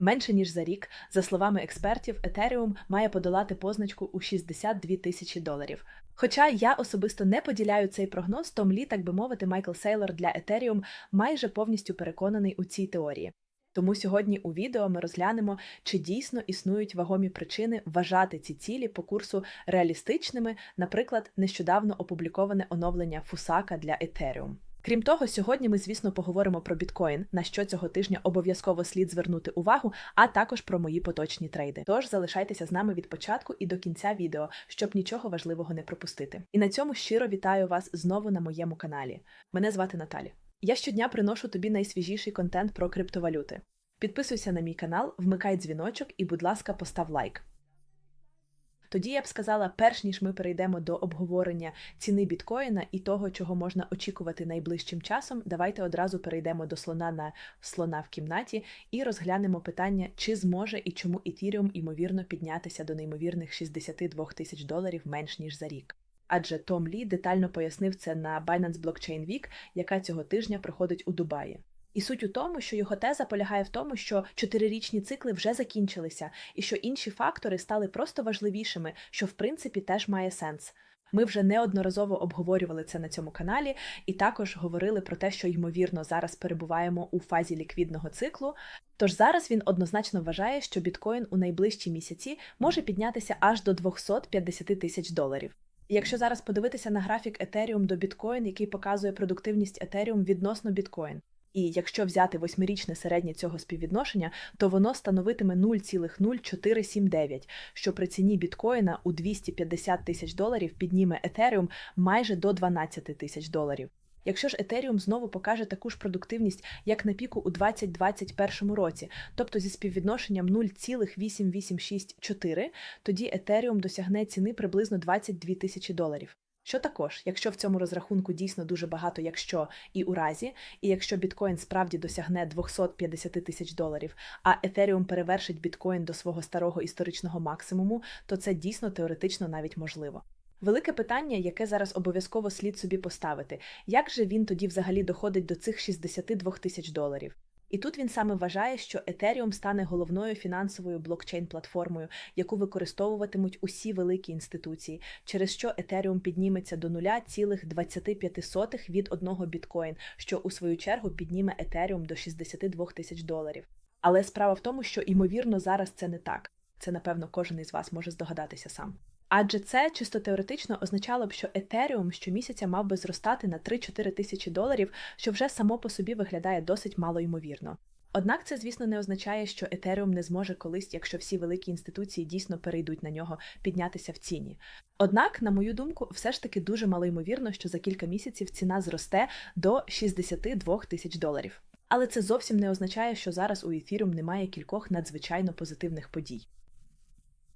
Менше ніж за рік, за словами експертів, Ethereum має подолати позначку у 62 тисячі доларів. Хоча я особисто не поділяю цей прогноз, Том Лі, так би мовити, Майкл Сейлор для Ethereum майже повністю переконаний у цій теорії. Тому сьогодні у відео ми розглянемо, чи дійсно існують вагомі причини вважати ці цілі по курсу реалістичними, наприклад, нещодавно опубліковане оновлення Фусака для Ethereum. Крім того, сьогодні ми, звісно, поговоримо про біткоін, на що цього тижня обов'язково слід звернути увагу, а також про мої поточні трейди. Тож залишайтеся з нами від початку і до кінця відео, щоб нічого важливого не пропустити. І на цьому щиро вітаю вас знову на моєму каналі. Мене звати Наталі. Я щодня приношу тобі найсвіжіший контент про криптовалюти. Підписуйся на мій канал, вмикай дзвіночок і, будь ласка, постав лайк. Тоді я б сказала, перш ніж ми перейдемо до обговорення ціни біткоїна і того, чого можна очікувати найближчим часом, давайте одразу перейдемо до слона на слона в кімнаті і розглянемо питання, чи зможе і чому Ethereum ймовірно піднятися до неймовірних 62 тисяч доларів менш ніж за рік. Адже Том Лі детально пояснив це на Binance Blockchain Week, яка цього тижня проходить у Дубаї. І суть у тому, що його теза полягає в тому, що чотирирічні цикли вже закінчилися, і що інші фактори стали просто важливішими, що в принципі теж має сенс. Ми вже неодноразово обговорювали це на цьому каналі, і також говорили про те, що ймовірно зараз перебуваємо у фазі ліквідного циклу. Тож зараз він однозначно вважає, що біткоін у найближчі місяці може піднятися аж до 250 тисяч доларів. Якщо зараз подивитися на графік Ethereum до біткоін, який показує продуктивність Ethereum відносно біткоін. І якщо взяти восьмирічне середнє цього співвідношення, то воно становитиме 0,0479, що при ціні біткоїна у 250 тисяч доларів підніме Етеріум майже до 12 тисяч доларів. Якщо ж Етеріум знову покаже таку ж продуктивність, як на піку у 2021 році, тобто зі співвідношенням 0,8864, тоді Етеріум досягне ціни приблизно 22 тисячі доларів. Що також, якщо в цьому розрахунку дійсно дуже багато, якщо і у разі, і якщо біткоін справді досягне 250 тисяч доларів, а Етеріум перевершить біткоін до свого старого історичного максимуму, то це дійсно теоретично навіть можливо. Велике питання, яке зараз обов'язково слід собі поставити, як же він тоді взагалі доходить до цих 62 тисяч доларів? І тут він саме вважає, що Ethereum стане головною фінансовою блокчейн-платформою, яку використовуватимуть усі великі інституції, через що Ethereum підніметься до 0,25 від одного біткоін, що у свою чергу підніме Ethereum до 62 тисяч доларів. Але справа в тому, що ймовірно зараз це не так. Це, напевно, кожен із вас може здогадатися сам. Адже це чисто теоретично означало б, що Етеріум щомісяця мав би зростати на 3-4 тисячі доларів, що вже само по собі виглядає досить малоймовірно. Однак це, звісно, не означає, що Етеріум не зможе колись, якщо всі великі інституції дійсно перейдуть на нього, піднятися в ціні. Однак, на мою думку, все ж таки дуже малоймовірно, що за кілька місяців ціна зросте до 62 тисяч доларів. Але це зовсім не означає, що зараз у Ethereum немає кількох надзвичайно позитивних подій.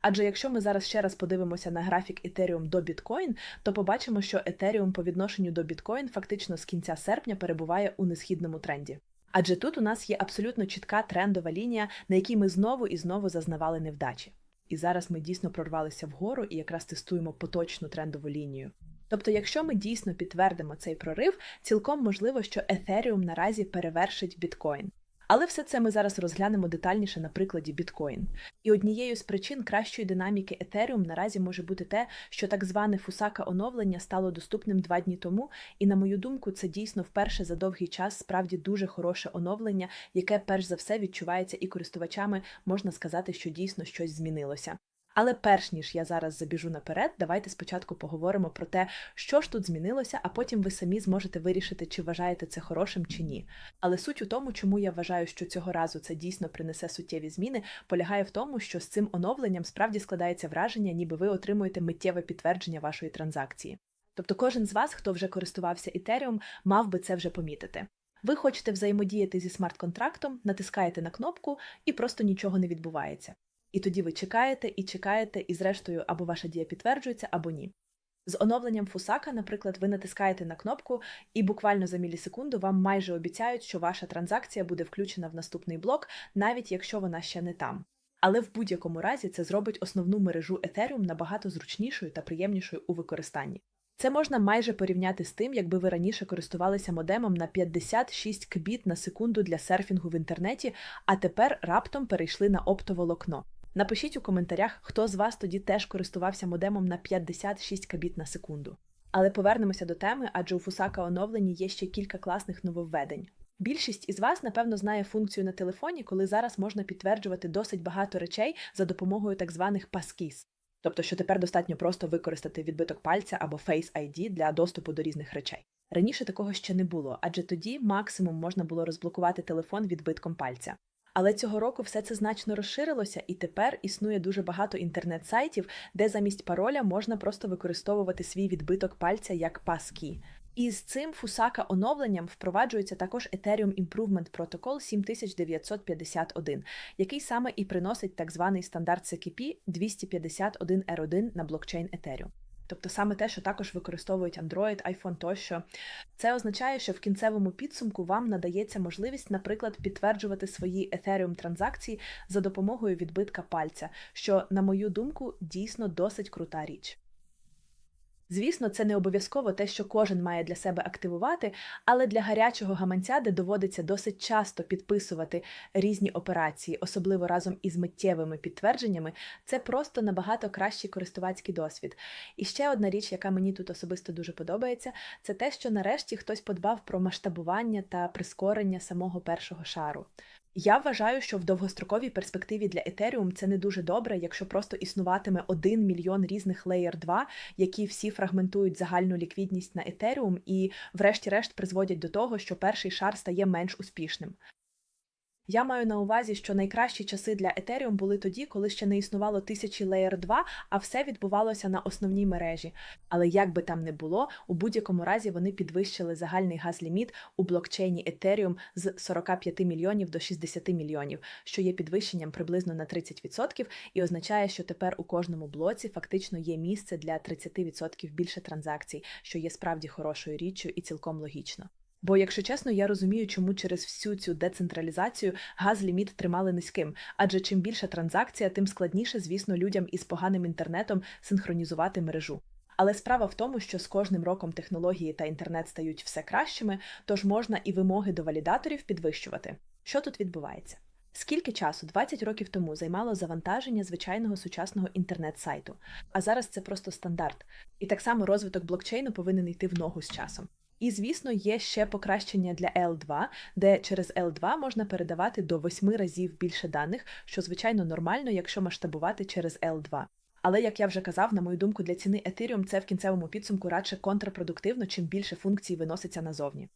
Адже якщо ми зараз ще раз подивимося на графік Ethereum до Bitcoin, то побачимо, що Ethereum по відношенню до Bitcoin фактично з кінця серпня перебуває у несхідному тренді. Адже тут у нас є абсолютно чітка трендова лінія, на якій ми знову і знову зазнавали невдачі. І зараз ми дійсно прорвалися вгору і якраз тестуємо поточну трендову лінію. Тобто, якщо ми дійсно підтвердимо цей прорив, цілком можливо, що Ethereum наразі перевершить біткоін. Але все це ми зараз розглянемо детальніше на прикладі біткоін. І однією з причин кращої динаміки Ethereum наразі може бути те, що так зване фусака оновлення стало доступним два дні тому, і, на мою думку, це дійсно вперше за довгий час справді дуже хороше оновлення, яке перш за все відчувається і користувачами можна сказати, що дійсно щось змінилося. Але перш ніж я зараз забіжу наперед, давайте спочатку поговоримо про те, що ж тут змінилося, а потім ви самі зможете вирішити, чи вважаєте це хорошим чи ні. Але суть у тому, чому я вважаю, що цього разу це дійсно принесе суттєві зміни, полягає в тому, що з цим оновленням справді складається враження, ніби ви отримуєте миттєве підтвердження вашої транзакції. Тобто кожен з вас, хто вже користувався Ethereum, мав би це вже помітити. Ви хочете взаємодіяти зі смарт-контрактом, натискаєте на кнопку і просто нічого не відбувається. І тоді ви чекаєте і чекаєте, і зрештою або ваша дія підтверджується, або ні. З оновленням Фусака, наприклад, ви натискаєте на кнопку, і буквально за мілісекунду вам майже обіцяють, що ваша транзакція буде включена в наступний блок, навіть якщо вона ще не там. Але в будь-якому разі це зробить основну мережу Ethereum набагато зручнішою та приємнішою у використанні. Це можна майже порівняти з тим, якби ви раніше користувалися модемом на 56 кбіт на секунду для серфінгу в інтернеті, а тепер раптом перейшли на оптоволокно. Напишіть у коментарях, хто з вас тоді теж користувався модемом на 56 кбіт на секунду. Але повернемося до теми, адже у Фусака оновлені є ще кілька класних нововведень. Більшість із вас, напевно, знає функцію на телефоні, коли зараз можна підтверджувати досить багато речей за допомогою так званих passkeys. Тобто, що тепер достатньо просто використати відбиток пальця або Face ID для доступу до різних речей. Раніше такого ще не було, адже тоді максимум можна було розблокувати телефон відбитком пальця. Але цього року все це значно розширилося, і тепер існує дуже багато інтернет-сайтів, де замість пароля можна просто використовувати свій відбиток пальця як паски. І з цим Fusaka оновленням впроваджується також Ethereum Improvement Protocol 7951, який саме і приносить так званий стандарт CKP 251R1 на блокчейн Ethereum. Тобто саме те, що також використовують Android, iPhone тощо. Це означає, що в кінцевому підсумку вам надається можливість, наприклад, підтверджувати свої Ethereum транзакції за допомогою відбитка пальця, що, на мою думку, дійсно досить крута річ. Звісно, це не обов'язково те, що кожен має для себе активувати, але для гарячого гаманця, де доводиться досить часто підписувати різні операції, особливо разом із миттєвими підтвердженнями, це просто набагато кращий користувацький досвід. І ще одна річ, яка мені тут особисто дуже подобається, це те, що нарешті хтось подбав про масштабування та прискорення самого першого шару. Я вважаю, що в довгостроковій перспективі для Ethereum це не дуже добре, якщо просто існуватиме один мільйон різних Layer 2, які всі фрагментують загальну ліквідність на Ethereum і, врешті-решт, призводять до того, що перший шар стає менш успішним. Я маю на увазі, що найкращі часи для Ethereum були тоді, коли ще не існувало тисячі Layer 2, а все відбувалося на основній мережі. Але як би там не було, у будь-якому разі вони підвищили загальний газ-ліміт у блокчейні Ethereum з 45 мільйонів до 60 мільйонів, що є підвищенням приблизно на 30%, і означає, що тепер у кожному блоці фактично є місце для 30% більше транзакцій, що є справді хорошою річчю і цілком логічно. Бо, якщо чесно, я розумію, чому через всю цю децентралізацію газ-ліміт тримали низьким, адже чим більша транзакція, тим складніше, звісно, людям із поганим інтернетом синхронізувати мережу. Але справа в тому, що з кожним роком технології та інтернет стають все кращими, тож можна і вимоги до валідаторів підвищувати. Що тут відбувається? Скільки часу 20 років тому займало завантаження звичайного сучасного інтернет-сайту, а зараз це просто стандарт. І так само розвиток блокчейну повинен йти в ногу з часом. І, звісно, є ще покращення для L2, де через L2 можна передавати до 8 разів більше даних, що звичайно нормально, якщо масштабувати через L2. Але, як я вже казав, на мою думку, для ціни Ethereum це в кінцевому підсумку радше контрпродуктивно, чим більше функцій виноситься назовні.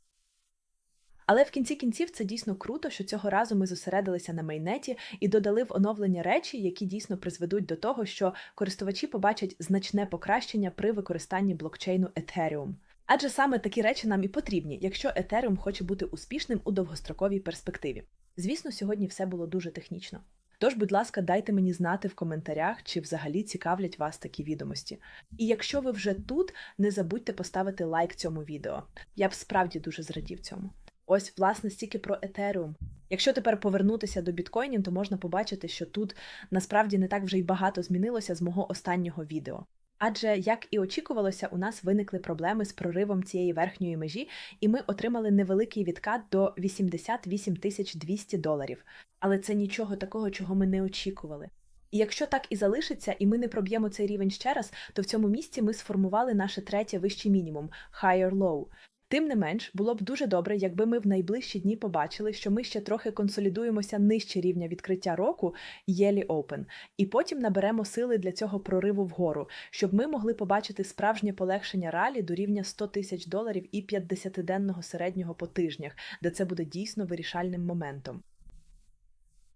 Але в кінці кінців це дійсно круто, що цього разу ми зосередилися на мейнеті і додали в оновлення речі, які дійсно призведуть до того, що користувачі побачать значне покращення при використанні блокчейну Ethereum. Адже саме такі речі нам і потрібні, якщо Ethereum хоче бути успішним у довгостроковій перспективі. Звісно, сьогодні все було дуже технічно. Тож, будь ласка, дайте мені знати в коментарях, чи взагалі цікавлять вас такі відомості. І якщо ви вже тут, не забудьте поставити лайк цьому відео. Я б справді дуже зрадів цьому. Ось, власне, стільки про Ethereum. Якщо тепер повернутися до біткоїнів, то можна побачити, що тут насправді не так вже й багато змінилося з мого останнього відео. Адже, як і очікувалося, у нас виникли проблеми з проривом цієї верхньої межі, і ми отримали невеликий відкат до 88 200 доларів. Але це нічого такого, чого ми не очікували. І якщо так і залишиться, і ми не проб'ємо цей рівень ще раз, то в цьому місці ми сформували наше третє вищий мінімум higher low. Тим не менш, було б дуже добре, якби ми в найближчі дні побачили, що ми ще трохи консолідуємося нижче рівня відкриття року Єлі Open, і потім наберемо сили для цього прориву вгору, щоб ми могли побачити справжнє полегшення ралі до рівня 100 тисяч доларів і 50-денного середнього по тижнях, де це буде дійсно вирішальним моментом.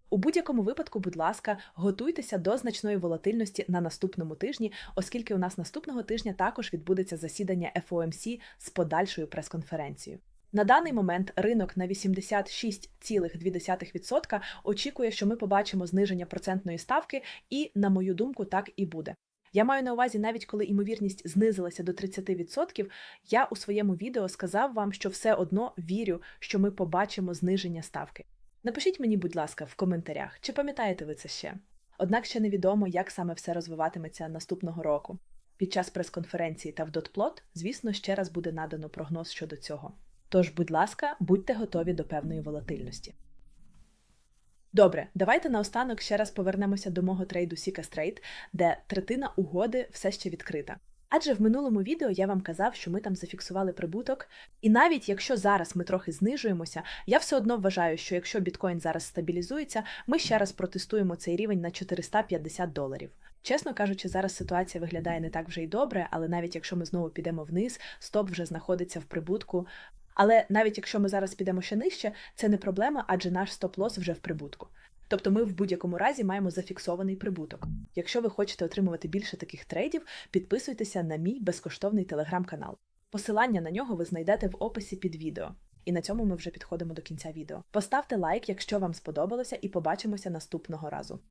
У будь-якому випадку, будь ласка, готуйтеся до значної волатильності на наступному тижні, оскільки у нас наступного тижня також відбудеться засідання FOMC з подальшою прес-конференцією. На даний момент ринок на 86,2% очікує, що ми побачимо зниження процентної ставки, і, на мою думку, так і буде. Я маю на увазі, навіть коли ймовірність знизилася до 30%, я у своєму відео сказав вам, що все одно вірю, що ми побачимо зниження ставки. Напишіть мені, будь ласка, в коментарях, чи пам'ятаєте ви це ще? Однак ще невідомо, як саме все розвиватиметься наступного року. Під час прес-конференції та в дотплот, звісно, ще раз буде надано прогноз щодо цього. Тож, будь ласка, будьте готові до певної волатильності. Добре, давайте наостанок ще раз повернемося до мого трейду Straight, де третина угоди все ще відкрита. Адже в минулому відео я вам казав, що ми там зафіксували прибуток, і навіть якщо зараз ми трохи знижуємося, я все одно вважаю, що якщо біткоін зараз стабілізується, ми ще раз протестуємо цей рівень на 450 доларів. Чесно кажучи, зараз ситуація виглядає не так вже й добре, але навіть якщо ми знову підемо вниз, стоп вже знаходиться в прибутку. Але навіть якщо ми зараз підемо ще нижче, це не проблема, адже наш стоп-лос вже в прибутку. Тобто ми в будь-якому разі маємо зафіксований прибуток. Якщо ви хочете отримувати більше таких трейдів, підписуйтеся на мій безкоштовний телеграм-канал. Посилання на нього ви знайдете в описі під відео. І на цьому ми вже підходимо до кінця відео. Поставте лайк, якщо вам сподобалося, і побачимося наступного разу.